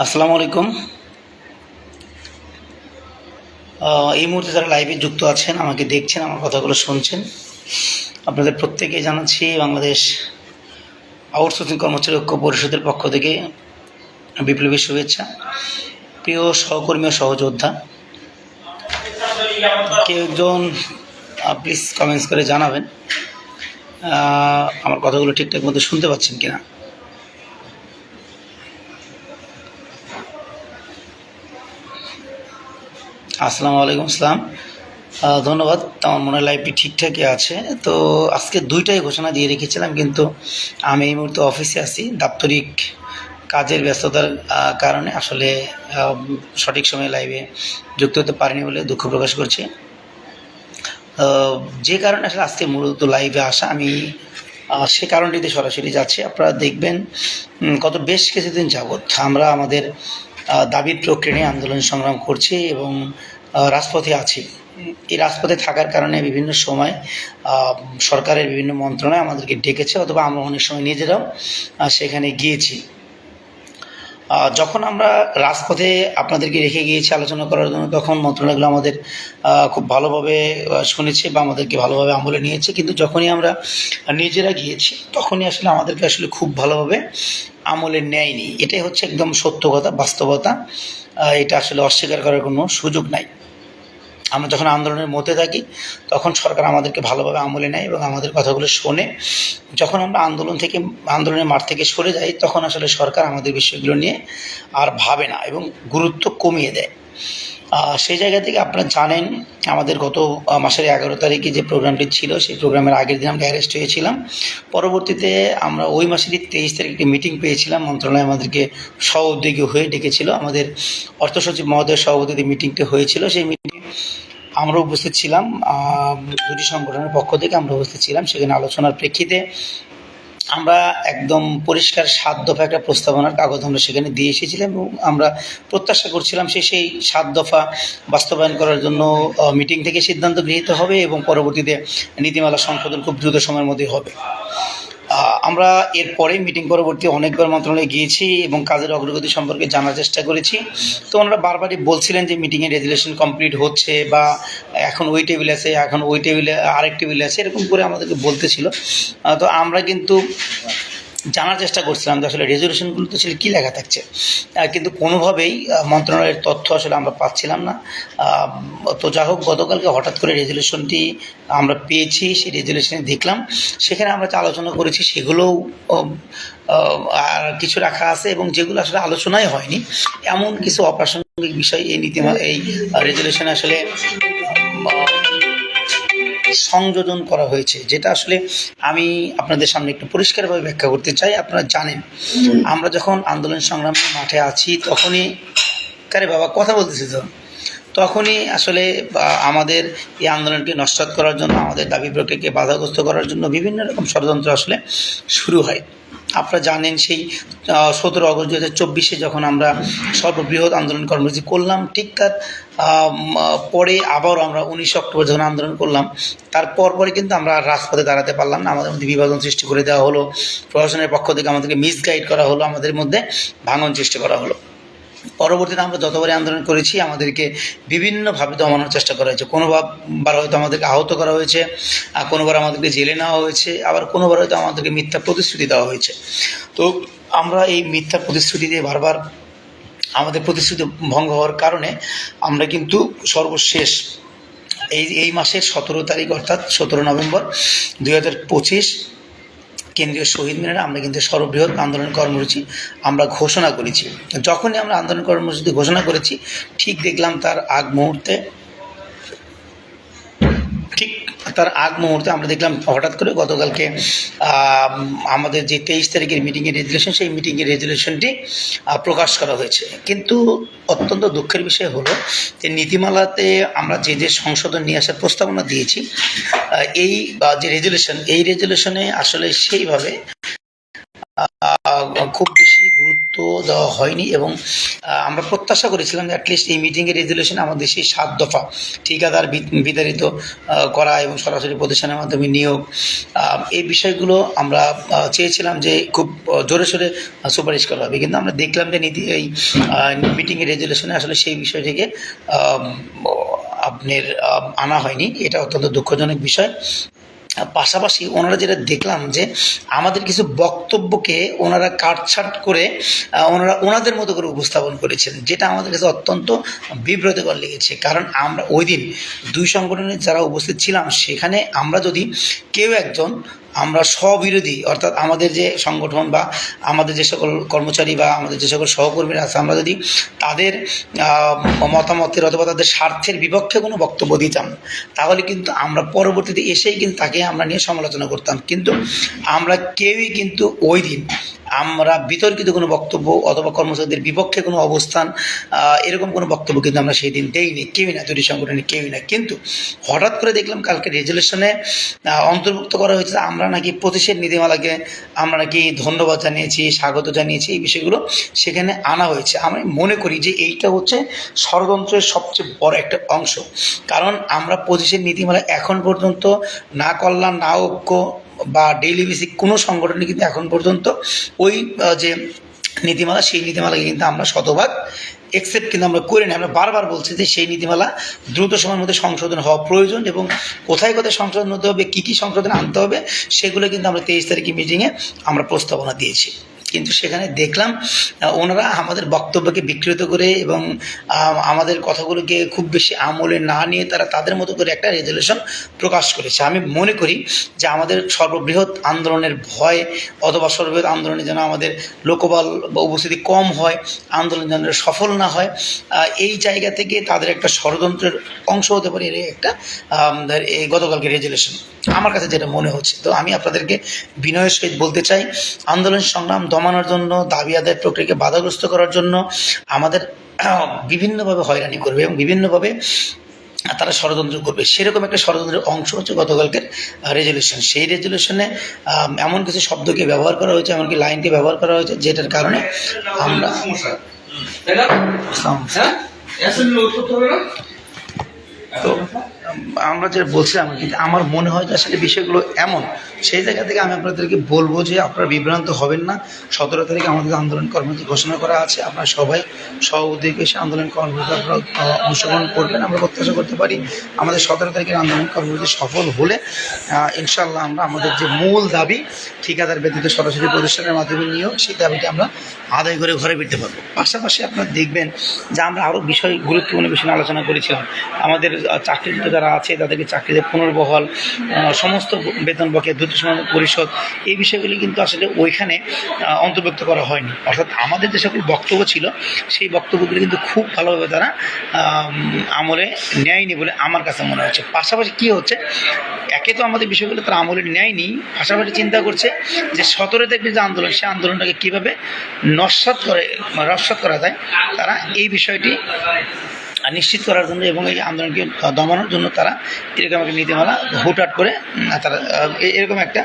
আসসালামু আলাইকুম। এই মুহূর্তে যারা লাইভে যুক্ত আছেন, আমাকে দেখছেন, আমার কথাগুলো শুনছেন, আপনাদের প্রত্যেকেই জানাচ্ছি বাংলাদেশ আউটসোর্সিং কর্মচারী ঐক্য পরিষদের পক্ষ থেকে বিপ্লবী শুভেচ্ছা। প্রিয় সহকর্মী ও সহযোদ্ধা, কেউ একজন প্লিজ কমেন্টস করে জানাবেন। আমার কথাগুলো ঠিকঠাক মতো শুনতে পাচ্ছেন কিনা? আসসালামু আলাইকুম আসসালাম ধন্যবাদ। আমার মনে লাইভটি ঠিকঠাকই আছে। তো আজকে দুইটাই ঘোষণা দিয়ে রেখেছিলাম, কিন্তু আমি এই মুহূর্তে অফিসে আছি। দাপ্তরিক কাজের ব্যস্ততার কারণে আসলে সঠিক সময়ে লাইভে যুক্ত হতে পারিনি বলে দুঃখ প্রকাশ করছি। যে কারণে আসলে আজকে মূলত লাইভে আসা, আমি সে কারণটিতে সরাসরি যাচ্ছি। আপনারা দেখবেন গত বেশ কিছুদিন যাবৎ আমরা আমাদের দাবির প্রক্রিয়া নিয়ে আন্দোলন সংগ্রাম করছি এবং রাজপথে আছি। এই রাজপথে থাকার কারণে বিভিন্ন সময় সরকারের বিভিন্ন মন্ত্রণায় আমাদেরকে ডেকেছে অথবা আমরা অনেক সময় নিজেরাও সেখানে গিয়েছি। যখন আমরা রাজপথে আপনাদেরকে রেখে গিয়েছি আলোচনা করার জন্য, তখন মন্ত্রণালয়গুলো আমাদের খুব ভালোভাবে শুনেছে বা আমাদেরকে ভালোভাবে আমলে নিয়েছে। কিন্তু যখনই আমরা নিজেরা গিয়েছি, তখনই আসলে আমাদেরকে আসলে খুব ভালোভাবে আমলে নেয়নি। এটাই হচ্ছে একদম সত্য কথা, বাস্তবতা। এটা আসলে অস্বীকার করার কোনো সুযোগ নাই। আমরা যখন আন্দোলনের মধ্যে থাকি, তখন সরকার আমাদেরকে ভালোভাবে আমলে নেয় এবং আমাদের কথাগুলো শোনে। যখন আমরা আন্দোলন থেকে, আন্দোলনের মাঠ থেকে সরে যাই, তখন আসলে সরকার আমাদের বিষয়গুলো নিয়ে আর ভাবে না এবং গুরুত্ব কমিয়ে দেয়। সেই জায়গা থেকে আপনারা জানেন আমাদের গত মাসের এগারো তারিখে যে প্রোগ্রামটি ছিল, সেই প্রোগ্রামের আগের দিন আমরা অ্যারেস্ট হয়েছিলাম। পরবর্তীতে আমরা ওই মাসেরই তেইশ তারিখ একটি মিটিং পেয়েছিলাম। মন্ত্রণালয় আমাদেরকে সহ উদ্যোগী হয়ে ডেকেছিল। আমাদের অর্থ সচিব মহোদয়ের সভাপতিতে মিটিংটি হয়েছিল। সেই মিটিংয়ে আমরা উপস্থিত ছিলাম। দুটি সংগঠনের পক্ষ থেকে আমরা উপস্থিত ছিলাম। সেখানে আলোচনার প্রেক্ষিতে আমরা একদম পরিষ্কার, সাত দফা একটা প্রস্তাবনার কাগজ আমরা সেখানে দিয়ে এসেছিলাম এবং আমরা প্রত্যাশা করছিলাম সে সেই সাত দফা বাস্তবায়ন করার জন্য মিটিং থেকে সিদ্ধান্ত গৃহীত হবে এবং পরবর্তীতে নীতিমালা সংশোধন খুব দ্রুত সময়ের মধ্যে হবে। আমরা এরপরে মিটিং পরবর্তী অনেকবার মন্ত্রণালয়ে গিয়েছি এবং কাজের অগ্রগতি সম্পর্কে জানার চেষ্টা করেছি। তো ওনারা বারবারই বলছিলেন যে মিটিংয়ে রেজুলেশন কমপ্লিট হচ্ছে বা এখন ওই টেবিল আছে, এখন ওই টেবিলে আরেক টেবিল আছে, এরকম করে আমাদেরকে বলতেছিল। তো আমরা কিন্তু জানার চেষ্টা করছিলাম যে আসলে রেজলিউশনগুলোতে আসলে কী লেখা থাকছে। কিন্তু কোনোভাবেই মন্ত্রণালয়ের তথ্য আসলে আমরা পাচ্ছিলাম না। তো যা হোক, গতকালকে হঠাৎ করে রেজলিউশনটি আমরা পেয়েছি, সেই রেজলিউশনে দেখলাম। সেখানে আমরা যে আলোচনা করেছি, সেগুলোও আর কিছু রাখা আছে এবং যেগুলো আসলে আলোচনাই হয়নি, এমন কিছু অপ্রাসঙ্গিক বিষয় এই নীতিমা, এই রেজলিউশনে আসলে সংযোজন করা হয়েছে যেটা আসলে আমি আপনাদের সামনে একটু পরিষ্কারভাবে ব্যাখ্যা করতে চাই। আপনারা জানেন আমরা যখন আন্দোলন সংগ্রামের মাঠে আছি তখনই কারে বাবা কথা বলতেছি তো? তখনই আসলে আমাদের এই আন্দোলনকে নস্বাত করার জন্য, আমাদের দাবি প্রক্রিয়াকে বাধাগ্রস্ত করার জন্য বিভিন্ন রকম ষড়যন্ত্র আসলে শুরু হয়। আপনারা জানেন সেই সতেরো আগস্ট দু হাজার চব্বিশে যখন আমরা সর্ববৃহৎ আন্দোলন কর্মসূচি করলাম, ঠিক তার পরে আবারও আমরা উনিশে অক্টোবর যখন আন্দোলন করলাম তারপর পরে কিন্তু আমরা রাজপথে দাঁড়াতে পারলাম না। আমাদের মধ্যে বিভাজন সৃষ্টি করে দেওয়া হলো, প্রশাসনের পক্ষ থেকে আমাদেরকে মিসগাইড করা হলো, আমাদের মধ্যে ভাঙন সৃষ্টি করা হলো। পরবর্তীতে আমরা যতবারই আন্দোলন করেছি, আমাদেরকে বিভিন্নভাবে দমানোর চেষ্টা করা হয়েছে। কোনোবার হয়তো আমাদেরকে আহত করা হয়েছে, আর কোনোবার আমাদেরকে জেলে নেওয়া হয়েছে, আবার কোনোবার হয়তো আমাদেরকে মিথ্যা প্রতিশ্রুতি দেওয়া হয়েছে। তো আমরা এই মিথ্যা প্রতিশ্রুতি দিয়ে বারবার আমাদের প্রতিশ্রুতি ভঙ্গ হওয়ার কারণে আমরা কিন্তু সর্বশেষ এই এই মাসের সতেরো তারিখ, অর্থাৎ সতেরো নভেম্বর দুই হাজার পঁচিশ কেন্দ্রীয় শহীদ মিনারে আমরা কিন্তু সর্ববৃহৎ আন্দোলন কর্মসূচি আমরা ঘোষণা করেছি। যখনই আমরা আন্দোলন কর্মসূচি ঘোষণা করেছি, ঠিক দেখলাম তার আগ মুহূর্তে তার আগ মুহূর্তে আমরা দেখলাম, হঠাৎ করে গতকালকে আমাদের যে তেইশ তারিখের মিটিংয়ের রেজুলেশন সেই মিটিংয়ের রেজুলেশনটি প্রকাশ করা হয়েছে। কিন্তু অত্যন্ত দুঃখের বিষয় হলো, যে নীতিমালাতে আমরা যে যে সংশোধন নিয়ে আসার প্রস্তাবনা দিয়েছি এই যে রেজুলেশন এই রেজুলেশনে আসলে সেইভাবে খুব বেশি গুরুত্ব দেওয়া হয়নি এবং আমরা প্রত্যাশা করেছিলাম যে অ্যাটলিস্ট এই মিটিংয়ের রেজলিউশন আমাদের সেই সাত দফা ঠিকাদার বিতাড়িত করা এবং সরাসরি প্রতিষ্ঠানের মাধ্যমে নিয়োগ। এই বিষয়গুলো আমরা চেয়েছিলাম যে খুব জোরে সোরে সুপারিশ করা হবে। কিন্তু আমরা দেখলাম যে নীতি, এই মিটিংয়ের রেজুলেশনে আসলে সেই বিষয়টিকে আপনার আনা হয়নি। এটা অত্যন্ত দুঃখজনক বিষয়। পাশাপাশি ওনারা যেটা দেখলাম যে আমাদের কিছু বক্তব্যকে ওনারা কাটছাট করে ওনারা ওনাদের মতো করে উপস্থাপন করেছেন, যেটা আমাদের কাছে অত্যন্ত বিব্রতকর লেগেছে। কারণ আমরা ওই দিন দুই সংগঠনের যারা উপস্থিত ছিলাম, সেখানে আমরা যদি কেউ একজন আমরা স্ববিরোধী, অর্থাৎ আমাদের যে সংগঠন বা আমাদের যে সকল কর্মচারী বা আমাদের যে সকল সহকর্মীরা আছে, আমরা যদি তাদের মতামতের অথবা তাদের স্বার্থের বিপক্ষে কোনো বক্তব্য দিতাম, তাহলে কিন্তু আমরা পরবর্তীতে এসেই কিন্তু তাকে আমরা নিয়ে সমালোচনা করতাম। কিন্তু আমরা কেউই কিন্তু ওই দিন আমরা বিতর্কিত কোনো বক্তব্য অথবা কর্মচারীদের বিপক্ষে কোনো অবস্থান এরকম কোনো বক্তব্য কিন্তু আমরা সেই দিন দেইনি, কেউই না দুটি সংগঠনে কেউই না। কিন্তু হঠাৎ করে দেখলাম কালকে রেজলিউশনে অন্তর্ভুক্ত করা হয়েছে আমরা নাকি প্রতিশেধ নীতিমালাকে আমরা নাকি ধন্যবাদ জানিয়েছি, স্বাগত জানিয়েছি, এই বিষয়গুলো সেখানে আনা হয়েছে। আমি মনে করি যে এইটা হচ্ছে ষড়যন্ত্রের সবচেয়ে বড় একটা অংশ। কারণ আমরা পঁচিশের নীতিমালা এখন পর্যন্ত না কল্যাণ না ঐক্য বা ডেইলি বেসিক কোনো সংগঠনে কিন্তু এখন পর্যন্ত ওই যে নীতিমালা, সেই নীতিমালাকে কিন্তু আমরা শতভাগ একসেপ্ট কিন্তু আমরা করে নিই। আমরা বারবার বলছি যে সেই নীতিমালা দ্রুত সময়ের মধ্যে সংশোধন হওয়া প্রয়োজন এবং কোথায় কোথায় সংশোধন হতে হবে, কী কী সংশোধন আনতে হবে, সেগুলো কিন্তু আমরা তেইশ তারিখে মিটিংয়ে আমরা প্রস্তাবনা দিয়েছি। কিন্তু সেখানে দেখলাম ওনারা আমাদের বক্তব্যকে বিকৃত করে এবং আমাদের কথাগুলোকে খুব বেশি আমলে না নিয়ে তারা তাদের মতো করে একটা রেজলিউশন প্রকাশ করেছে। আমি মনে করি যে আমাদের সর্ববৃহৎ আন্দোলনের ভয় অথবা সর্ববৃহৎ আন্দোলনে যেন আমাদের লোকবল বা উপস্থিতি কম হয়, আন্দোলন যেন সফল না হয় এই জায়গা থেকে তাদের একটা ষড়যন্ত্রের অংশ হতে পারে এর একটা এই গতকালকে রেজলিউশন আমার কাছে যেটা মনে হচ্ছে, তো আমি আপনাদেরকে বিনয়ের সহিত বলতে চাই, আন্দোলন সংগ্রাম দমানোর জন্য দাবি আদায় প্রক্রিয়াকে বাধাগ্রস্ত করার জন্য আমাদের বিভিন্নভাবে হয়রানি করবে এবং বিভিন্নভাবে তারা ষড়যন্ত্র করবে। সেরকম একটা ষড়যন্ত্রের অংশ হচ্ছে গতকালকের রেজলিউশন সেই রেজলিউশনে এমন কিছু শব্দকে ব্যবহার করা হয়েছে এমনকি লাইনকে ব্যবহার করা হয়েছে যেটার কারণে আমরা হ্যাঁ? না? তো আমরা যেটা বলছিলাম কিন্তু আমার মনে হয় যে আসলে বিষয়গুলো এমন। সেই জায়গা থেকে আমি আপনাদেরকে বলব যে আপনারা বিভ্রান্ত হবেন না। সতেরো তারিখে আমাদের আন্দোলন কর্মসূচি ঘোষণা করা আছে। আপনারা সবাই সহ উদ্যোগে এসে আন্দোলন কর্মসূচি আপনারা অংশগ্রহণ করবেন, আমরা প্রত্যাশা করতে পারি। আমাদের সতেরো তারিখের আন্দোলন কর্মসূচি সফল হলে ইনশাল্লাহ আমরা আমাদের যে মূল দাবি, ঠিকাদার ব্যতীত সরাসরি প্রতিষ্ঠানের মাধ্যমে নিয়োগ, সেই দাবিটি আমরা আদায় করে ঘরে ফিরতে পারব। পাশাপাশি আপনারা দেখবেন যে আমরা আরও বিষয় গুরুত্বপূর্ণ বিষয় আলোচনা করেছিলাম। আমাদের চাকরিরত যারা আছে, তাদেরকে চাকরিতে পুনর্বহল সমস্ত বেতন বকেয়া, দ্রুত সময় পরিষদ, এই বিষয়গুলি কিন্তু আসলে ওইখানে অন্তর্ভুক্ত করা হয়নি। অর্থাৎ আমাদের যে সকল বক্তব্য ছিল, সেই বক্তব্যগুলি কিন্তু খুব ভালোভাবে তারা আমলে নেয়নি বলে আমার কাছে মনে হচ্ছে। পাশাপাশি কী হচ্ছে, একে তো আমাদের বিষয়গুলো তারা আমলে নেয়নি, পাশাপাশি চিন্তা করছে যে সতেরো তারিখের যে আন্দোলন, সেই আন্দোলনটাকে কীভাবে নস্বাত করে রস্বাত করা যায়, তারা এই বিষয়টি নিশ্চিত করার জন্য এবং এই আন্দোলনকে দমানোর জন্য তারা এরকম একটা নীতিমালা হুটহাট করে তারা এরকম একটা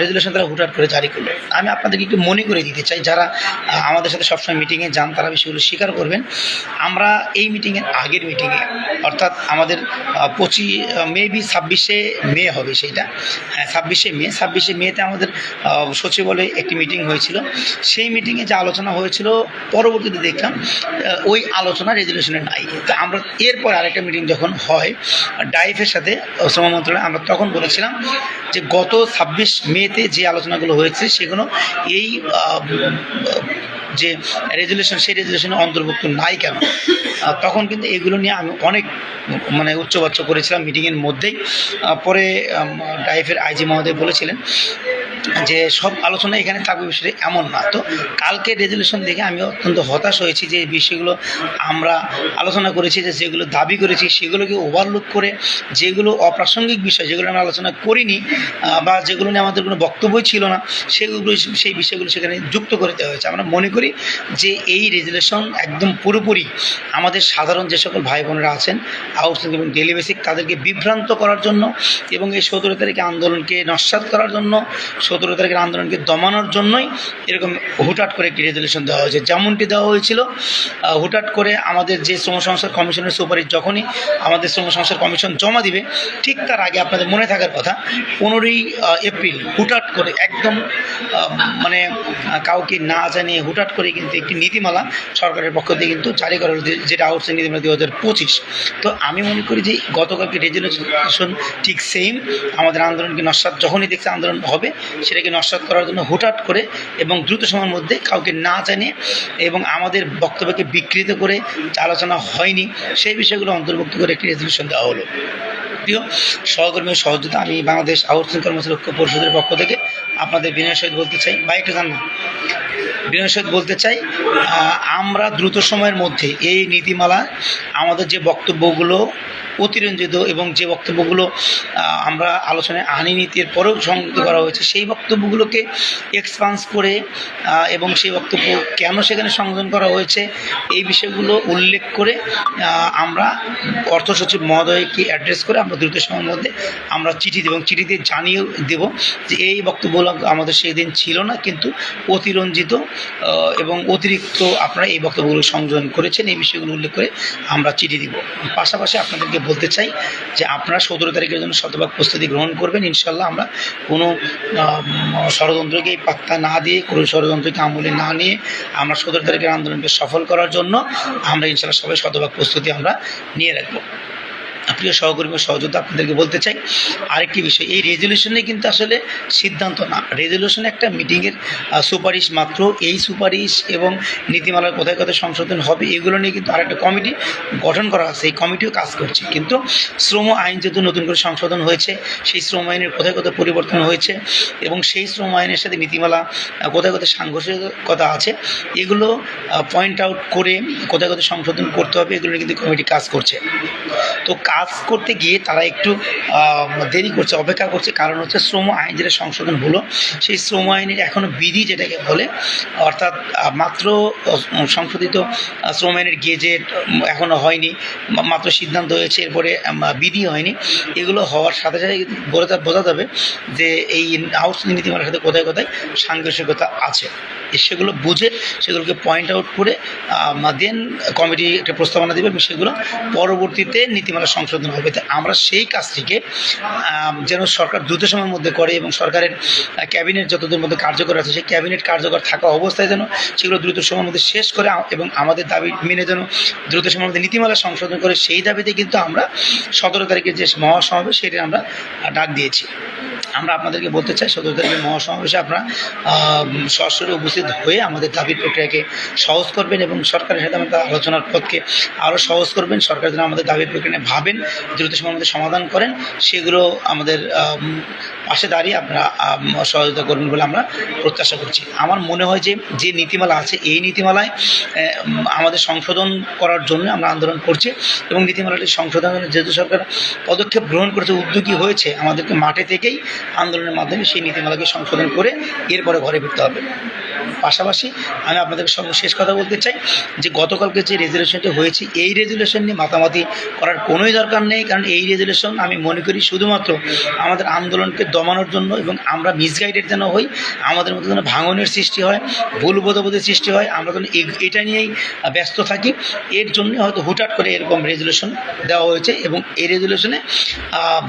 রেজুলেশন তারা হুটহাট করে জারি করল। আমি আপনাদেরকে একটু মনে করে দিতে চাই, যারা আমাদের সাথে সবসময় মিটিংয়ে যান, তারা বিষয়গুলো স্বীকার করবেন। আমরা এই মিটিংয়ের আগের মিটিংয়ে অর্থাৎ আমাদের পঁচিশ মেবি ছাব্বিশে মে হবে সেইটা। হ্যাঁ ছাব্বিশে মে। ছাব্বিশে মেতে আমাদের সচিবালয়ে একটি মিটিং হয়েছিল। সেই মিটিংয়ে যে আলোচনা হয়েছিল, পরবর্তীতে দেখলাম ওই আলোচনা রেজলিউশনে নাই। তা আমরা এরপর আরেকটা মিটিং যখন হয় ডাইফের সাথে শ্রম মন্ত্রণালয়, আমরা তখন বলেছিলাম যে গত ছাব্বিশ মেতে যে আলোচনাগুলো হয়েছে, সেগুলো এই যে রেজুলেশন সেই রেজুলেশনে অন্তর্ভুক্ত নাই কেন? তখন কিন্তু এগুলো নিয়ে আমি অনেক মানে উচ্চবাচ্য করেছিলাম মিটিংয়ের মধ্যেই। পরে ডাইফের আইজি মহোদয় বলেছিলেন যে সব আলোচনা এখানে থাকবে বিষয়টি এমন না। তো কালকে রেজলিউশন দেখে আমি অত্যন্ত হতাশ হয়েছি যে বিষয়গুলো আমরা আলোচনা করেছি, যে যেগুলো দাবি করেছি সেগুলোকে ওভারলুক করে যেগুলো অপ্রাসঙ্গিক বিষয়, যেগুলো আমরা আলোচনা করিনি বা যেগুলো নিয়ে আমাদের কোনো বক্তব্যই ছিল না সেগুলো সেই বিষয়গুলো সেখানে যুক্ত করে দেওয়া হয়েছে। আমরা মনে করি যে এই রেজলিউশন একদম পুরোপুরি আমাদের সাধারণ যে সকল ভাই বোনেরা আছেন আউটসোর্সিং এবং ডেলি বেসিক তাদেরকে বিভ্রান্ত করার জন্য এবং এই সতেরো তারিখে আন্দোলনকে নস্বাত করার জন্য সতেরো তারিখের আন্দোলনকে দমানোর জন্যই এরকম হুটাট করে একটি রেজলিউশন দেওয়া হয়েছে। যেমনটি দেওয়া হয়েছিল হুটাট করে আমাদের যে শ্রম সংস্থার কমিশনের সুপারিশ যখনই আমাদের শ্রম সংস্থার কমিশন জমা দিবে, ঠিক তার আগে আপনাদের মনে থাকার কথা, পনেরোই এপ্রিল হুটাট করে একদম মানে কাউকে না জানিয়ে হুটাট করে কিন্তু একটি নীতিমালা সরকারের পক্ষ থেকে কিন্তু জারি করা হয়েছে, যেটা আউটসোর্সিং নীতিমালা দু হাজার পঁচিশ। তো আমি মনে করি যে গতকালকে রেজলিউশন ঠিক সেম আমাদের আন্দোলনকে নস্বাত যখনই দেখছে আন্দোলন হবে সেটাকে নস্বাত করার জন্য হঠাৎ করে এবং দ্রুত সময়ের মধ্যে কাউকে না জানিয়ে এবং আমাদের বক্তব্যকে বিকৃত করে আলোচনা হয়নি, সেই বিষয়গুলো অন্তর্ভুক্ত করে একটি রেজলিউশন দেওয়া হলো। প্রিয় সহকর্মী সহযোগিতা আমি বাংলাদেশ আউটসিং কর্মচারী পরিষদের পক্ষ থেকে আপনাদের বিনয় সহিত বলতে চাই। বা জান না বিনয় সহিত বলতে চাই আমরা দ্রুত সময়ের মধ্যে এই নীতিমালা, আমাদের যে বক্তব্যগুলো অতিরঞ্জিত এবং যে বক্তব্যগুলো আমরা আলোচনায় আনিনি নীতির পরেও সংযুক্ত করা হয়েছে, সেই বক্তব্যগুলোকে এক্সপান্স করে এবং সেই বক্তব্য কেন সেখানে সংযোজন করা হয়েছে, এই বিষয়গুলো উল্লেখ করে আমরা অর্থ সচিব মহোদয়কে অ্যাড্রেস করে আমরা দ্রুত সময়ের মধ্যে আমরা চিঠি দেব এবং চিঠিতে জানিয়ে দেব যে এই বক্তব্যগুলো আমাদের সেই দিন ছিল না, কিন্তু অতিরঞ্জিত এবং অতিরিক্ত আপনারা এই বক্তব্যগুলো সংযোজন করেছেন, এই বিষয়গুলো উল্লেখ করে আমরা চিঠি দিব। পাশাপাশি আপনাদেরকে বলতে চাই যে আপনারা সতেরো তারিখের জন্য শতভাগ প্রস্তুতি গ্রহণ করবেন। ইনশাল্লাহ আমরা কোনো ষড়যন্ত্রকে পাত্তা না দিয়ে, কোনো ষড়যন্ত্রকে আমলে না নিয়ে আমরা সতেরো তারিখের আন্দোলনকে সফল করার জন্য আমরা ইনশাল্লাহ সবাই শতভাগ প্রস্তুতি আমরা নিয়ে রাখব। প্রিয় সহকর্মী সহযোদ্ধা আপনাদেরকে বলতে চাই, আরেকটি বিষয়, এই রেজলিউশনে কিন্তু আসলে সিদ্ধান্ত না। রেজলিউশন একটা মিটিংয়ের সুপারিশ মাত্র। এই সুপারিশ এবং নীতিমালার কোথায় কোথায় সংশোধন হবে, এগুলো নিয়ে কিন্তু আরেকটা কমিটি গঠন করা আছে। এই কমিটিও কাজ করছে। কিন্তু শ্রম আইন যেহেতু নতুন করে সংশোধন হয়েছে, সেই শ্রম আইনের কোথায় কোথায় পরিবর্তন হয়েছে এবং সেই শ্রম আইনের সাথে নীতিমালা কোথায় কোথায় সাংঘর্ষিকতা আছে, এগুলো পয়েন্ট আউট করে কোথায় কোথায় সংশোধন করতে হবে, এগুলো কিন্তু কমিটি কাজ করছে। তো কাজ করতে গিয়ে তারা একটু দেরি করছে, অপেক্ষা করছে। কারণ হচ্ছে শ্রম আইন যেটা সংশোধন হলো, সেই শ্রম আইনের এখনও বিধি যেটাকে বলে, অর্থাৎ মাত্র সংশোধিত শ্রম আইনের গেজেট এখনও হয়নি মাত্র সিদ্ধান্ত হয়েছে, এরপরে বিধি হয়নি। এগুলো হওয়ার সাথে সাথে বোঝা যাবে যে এই আউটসোর্সিং নীতিমালার সাথে কোথায় কোথায় সাংঘর্ষিকতা আছে। সেগুলো বুঝে সেগুলোকে পয়েন্ট আউট করে দেন কমিটি একটা প্রস্তাবনা দেবে এবং সেগুলো পরবর্তীতে নীতিমালা সংশোধন হবে। আমরা সেই কাজটিকে যেন সরকার দ্রুত সময়ের মধ্যে করে এবং সরকারের ক্যাবিনেট যতদূর মধ্যে কার্যকর আছে, সেই ক্যাবিনেট কার্যকর থাকা অবস্থায় যেন সেগুলো দ্রুত সময়ের মধ্যে শেষ করে এবং আমাদের দাবি মেনে যেন দ্রুত সময়ের মধ্যে নীতিমালা সংশোধন করে, সেই দাবিতে কিন্তু আমরা সতেরো তারিখের যে মহাসমাবেশ, সেটা আমরা ডাক দিয়েছি। আমরা আপনাদেরকে বলতে চাই সতেরো তারিখের মহাসমাবেশে আপনারা সরাসরি উপস্থিত হয়ে আমাদের দাবির প্রক্রিয়াকে সহজ করবেন এবং সরকারের সাথে আমাদের আলোচনার পথকে আরও সহজ করবেন। সরকার যেন আমাদের দাবির প্রক্রিয়া ভাবেন, দ্রুত সময় আমাদের সমাধান করেন, সেগুলো আমাদের পাশে দাঁড়িয়ে আপনারা সহযোগিতা করবেন বলে আমরা প্রত্যাশা করছি। আমার মনে হয় যে যে নীতিমালা আছে, এই নীতিমালায় আমাদের সংশোধন করার জন্য আমরা আন্দোলন করছি এবং নীতিমালাটি সংশোধনের যেহেতু সরকার পদক্ষেপ গ্রহণ করেছে, উদ্যোগী হয়েছে আমাদেরকে মাঠে থেকেই আন্দোলনের মাধ্যমে সেই নীতিমালাকে সংশোধন করে এরপরে ঘরে ফিরতে হবে। পাশাপাশি আমি আপনাদের সর্বশেষ কথা বলতে চাই যে গতকালকে যে রেজলিউশনটি হয়েছে, এই রেজুলেশন নিয়ে মাতামাতি করার কোনোই দরকার নেই। কারণ এই রেজলিউশন আমি মনে করি শুধুমাত্র আমাদের আন্দোলনকে দমানোর জন্য এবং আমরা মিসগাইডেড যেন হই, আমাদের মধ্যে যেন ভাঙনের সৃষ্টি হয়, ভুল বোধবোধের সৃষ্টি হয়, আমরা যেন এটা নিয়েই ব্যস্ত থাকি। এর জন্য হয়তো হুটহাট করে এরকম রেজুলেশন দেওয়া হয়েছে এবং এই রেজুলেশনে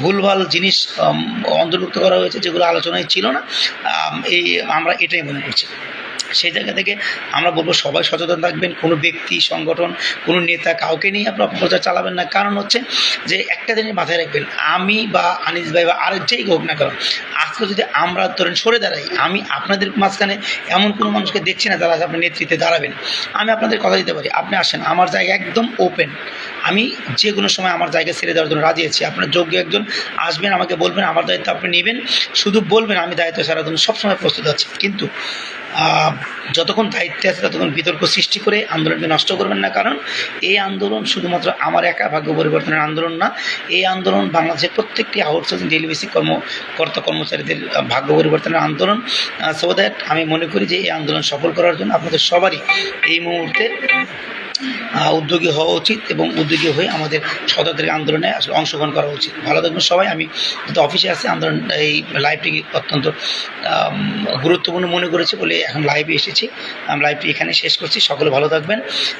ভুলভাল জিনিস অন্তর্ভুক্ত করা হয়েছে যেগুলো আলোচনায় ছিল না। এই আমরা এটাই মনে করছি। সেই জায়গা থেকে আমরা বলব সবাই সচেতন থাকবেন। কোনো ব্যক্তি, সংগঠন, কোনো নেতা কাউকে নিয়ে আপনার অপপ্রচার চালাবেন না। কারণ হচ্ছে যে একটা জিনিস মাথায় রাখবেন, আমি বা আনিস ভাই বা আরেক যেই হোক না কেন, আজকে যদি আমরা ধরেন সরে দাঁড়াই, আমি আপনাদের মাঝখানে এমন কোনো মানুষকে দেখছি না যারা আপনার নেতৃত্বে দাঁড়াবেন। আমি আপনাদের কথা দিতে পারি, আপনি আসেন, আমার জায়গা একদম ওপেন আমি যে কোনো সময় আমার জায়গা ছেড়ে দেওয়ার জন্য রাজি আছি। আপনার যোগ্য একজন আসবেন, আমাকে বলবেন, আমার দায়িত্ব আপনি নেবেন। শুধু বলবেন, আমি দায়িত্ব সারার জন্য সবসময় প্রস্তুত আছি। কিন্তু যতক্ষণ দায়িত্বে আছে ততক্ষণ বিতর্ক সৃষ্টি করে আন্দোলনকে নষ্ট করবেন না। কারণ এই আন্দোলন শুধুমাত্র আমার একা ভাগ্য পরিবর্তনের আন্দোলন না, এই আন্দোলন বাংলাদেশের প্রত্যেকটি আউটসোর্সিং ডেলি কর্মকর্তা কর্মচারীদের ভাগ্য পরিবর্তনের আন্দোলন। সো দ্যাট আমি মনে করি যে এই আন্দোলন সফল করার জন্য আপনাদের সবারই এই মুহূর্তে উদ্যোগী হওয়া উচিত এবং উদ্যোগী হয়ে আমাদের সদরদের আন্দোলনে আসলে অংশগ্রহণ করা উচিত। ভালো থাকবেন সবাই। আমি যেহেতু অফিসে আছি, আন্দোলন এই লাইভটি অত্যন্ত গুরুত্বপূর্ণ মনে করেছি বলে এখন লাইভে এসেছি। আমি লাইভটি এখানে শেষ করছি। সকলে ভালো থাকবেন।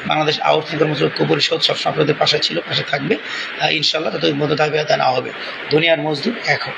বাংলাদেশ আউটফিক কর্মসূচি ঐক্য পরিষদ সবসময় আপনাদের পাশে ছিল, পাশে থাকবে। ইনশাল্লাহ ততদিন মধ্যে দাবি আদায় নেওয়া হবে। দুনিয়ার মজদুর হোক।